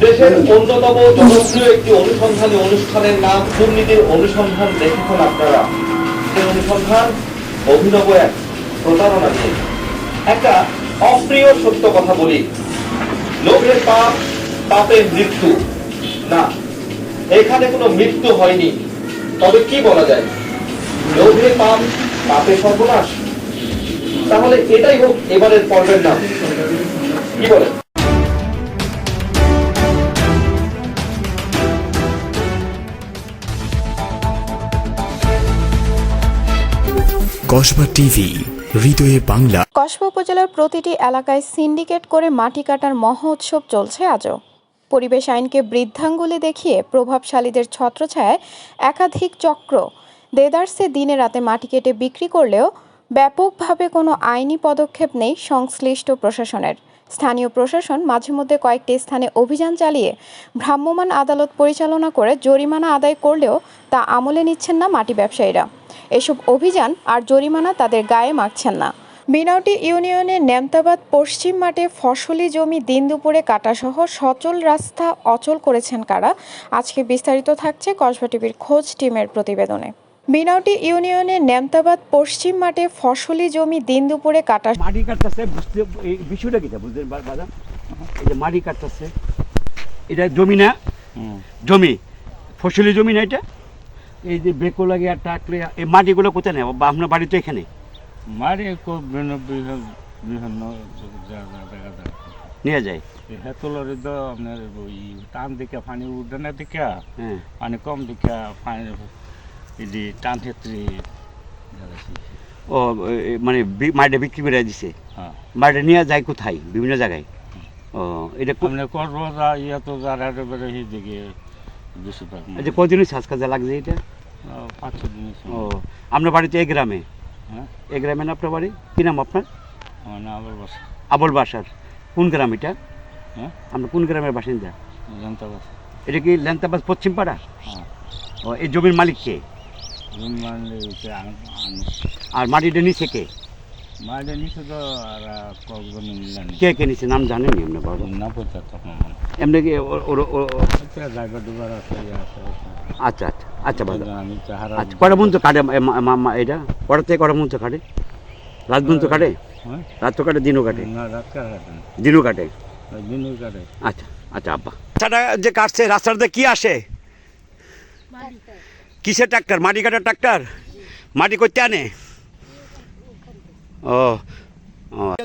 দেশের অন্যতম জনপ্রিয় একটি অনুসন্ধানী অনুষ্ঠানের নাম দুর্নীতির অনুসন্ধান দেখেছেন আপনারা। সেই অনুসন্ধান অভিনব এক প্রতারণা নিয়ে। একটা অপ্রিয় সত্য কথা বলি। লোভের পাপ পাপের মৃত্যু। না, এখানে কোনো মৃত্যু হয়নি। তবে কি বলা যায়? লোভে পাপ, পাপে সর্বনাশ। তাহলে এটাই হোক এবারের পর্বের নাম। কি বলেন? কসবা টিভি, হৃদয়ে বাংলা। কসবা উপজেলার প্রতিটি এলাকায় সিন্ডিকেট করে মাটি কাটার মহোৎসব চলছে আজও। পরিবেশ আইনকে বৃদ্ধাঙ্গুলি দেখিয়ে প্রভাবশালীদের ছত্রছায়ায় একাধিক চক্র। দেদারসে দিনে রাতে মাটি কেটে বিক্রি করলেও ব্যাপকভাবে কোনো আইনি পদক্ষেপ নেই সংশ্লিষ্ট প্রশাসনের। স্থানীয় প্রশাসন মাঝে মধ্যে কয়েকটি স্থানে অভিযান চালিয়ে ভ্রাম্যমাণ আদালত পরিচালনা করে জরিমানা আদায় করলেও তা আমলে নিচ্ছেন না মাটি ব্যবসায়ীরা। এসব অভিযান আর জরিমানা তাদের গায়ে মাখছেন না। বিনাউটি ইউনিয়নের নেমতাবাদ পশ্চিম মাঠে ফসলি জমি দিন দুপুরে কাটাসহ সচল রাস্তা অচল করেছেন কারা? আজকে বিস্তারিত থাকছে কসবা টিভির খোঁজ টিমের প্রতিবেদনে। বিনাউটি ইউনিয়নের নেমতাবাদ পশ্চিম মাঠে ফসলি জমি দিন দুপুরে কাটা মাটি কাটতেছে বুঝতে এই বিষয়টা কিটা বুঝলেন বা- বাদা? এই যে মাটি কাটতেছে এটা জমি না? জমি ফসলি জমি না এটা? এই যে বেকো লাগে আর টাকলে এই মাটিগুলো কোথায় নেই বা আপনার বাড়ি তো এখানে? মারি খুব ভিন্ন বিভিন্ন নিয়ে যায়? হেতলরে তো আপনার ওই টান দিকে পানি উঠে না দিকে হ্যাঁ। পানি কম দিকে পানি এদি টান ক্ষেত্রে ও মানে মাটিটা বিক্রি করে দিছে? হ্যাঁ। মাটিটা নিয়ে যায় কোথায়? বিভিন্ন জায়গায়? ও এটা কো- আপনি করব যা ইয়ে তো যারা দিকে বেশিরভাগ এই যে কদিন শ্বাস কাজে লাগছে এটা? পাঁচ ছ ও আপনার বাড়িতে এই গ্রামে? হ্যাঁ? এই গ্রামে না আপনার বাড়ি? কী নাম আপনার? আমার না আবার বসে। আবল বাসার। কোন গ্রাম এটা? হ্যাঁ? আপনার কোন গ্রামের বাসিন্দা? জানতে এটা কি ল্যাংতাবাজ পশ্চিম পাড়া? হ্যাঁ। ও এই জমির মালিক কে? আর মাটিটা নিচে কে? মাঝে নিচে তো আর কয়েকজন মিললেন কে কে নিচে? নাম জানেন নি আপনি বাবা? না পড়তে তখন এমনি কি ওর- ও- ও- আচ্ছা জায়গা দুবার আছে ইয়ে আচ্ছা আচ্ছা আচ্ছা বাবা। আমি আচ্ছা কটা মন কাটে এটা? কটা থেকে কটা মন কাটে? রাত মন কাটে? হ্যাঁ। রাত তো কাটে দিনও কাটে? না রাত কাটে দিনও কাটে? দিনই কাটে। আচ্ছা আচ্ছা আব্বা। রাস্তাটা যে কাটছে রাস্তাটাতে কি আসে? কিসের ট্রাক্টর? মাটি কাটার ট্রাক্টর? মাটি করতে আনে? ও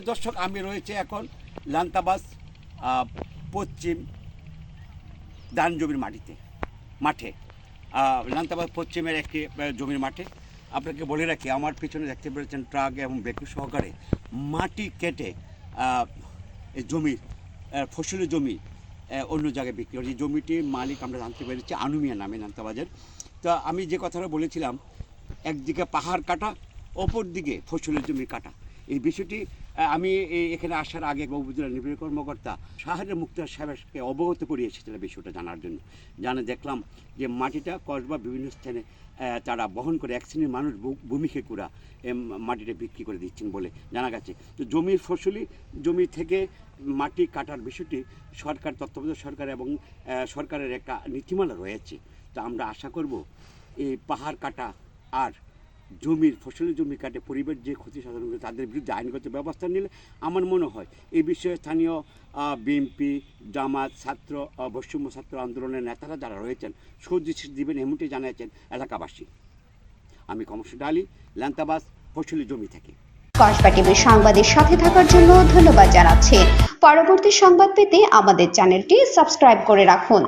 দর্শক আমি রয়েছে এখন লান্তাবাস পশ্চিম ধান জমির মাটিতে মাঠে। আহ, লান্তাবাদ পশ্চিমের একটি জমির মাঠে। আপনাকে বলে রাখি আমার পিছনে দেখতে পেরেছেন ট্রাক এবং বেকু সহকারে মাটি কেটে এই জমির আহ, ফসলি জমি অন্য জায়গায় বিক্রি করে এই জমিটির মালিক আমরা জানতে পেরেছি আনুমিয়া নামে নান্তাবাজের তো আমি যে কথাটা বলেছিলাম একদিকে পাহাড় কাটা অপর দিকে ফসলের জমি কাটা। এই বিষয়টি আমি এখানে আসার আগে উপজেলা নির্বাহী কর্মকর্তা শাহরের মুক্তার সাহেবকে অবগত করে এসেছিলাম বিষয়টা জানার জন্য। জানে দেখলাম যে মাটিটা কসবা বিভিন্ন স্থানে তারা বহন করে, এক শ্রেণির মানুষ ভূমিকে কুড়া মাটিটা বিক্রি করে দিচ্ছেন বলে জানা গেছে। তো জমির ফসলি, জমি থেকে মাটি কাটার বিষয়টি সরকার, তত্ত্বাবধায়ক সরকার এবং সরকারের একটা নীতিমালা রয়েছে। তো আমরা আশা করব এই পাহাড় কাটা আর জমির ফসলের জমি কাটে, পরিবেশ যে ক্ষতি সাধন করে তাদের বিরুদ্ধে আইনগত ব্যবস্থা নিলে আমার মনে হয় এই বিষয়ে স্থানীয় বিএনপি, জামাত, ছাত্র বৈষম্য ছাত্র আন্দোলনের নেতারা যারা রয়েছেন সুদৃশ দিবেন এমনটি জানিয়েছেন এলাকাবাসী। আমি কমর্শ ডালি ল্যান্তাবাস ফসলি জমি থেকে। কসবা টিভির সংবাদের সাথে থাকার জন্য ধন্যবাদ জানাচ্ছি। পরবর্তী সংবাদ পেতে আমাদের চ্যানেলটি সাবস্ক্রাইব করে রাখুন।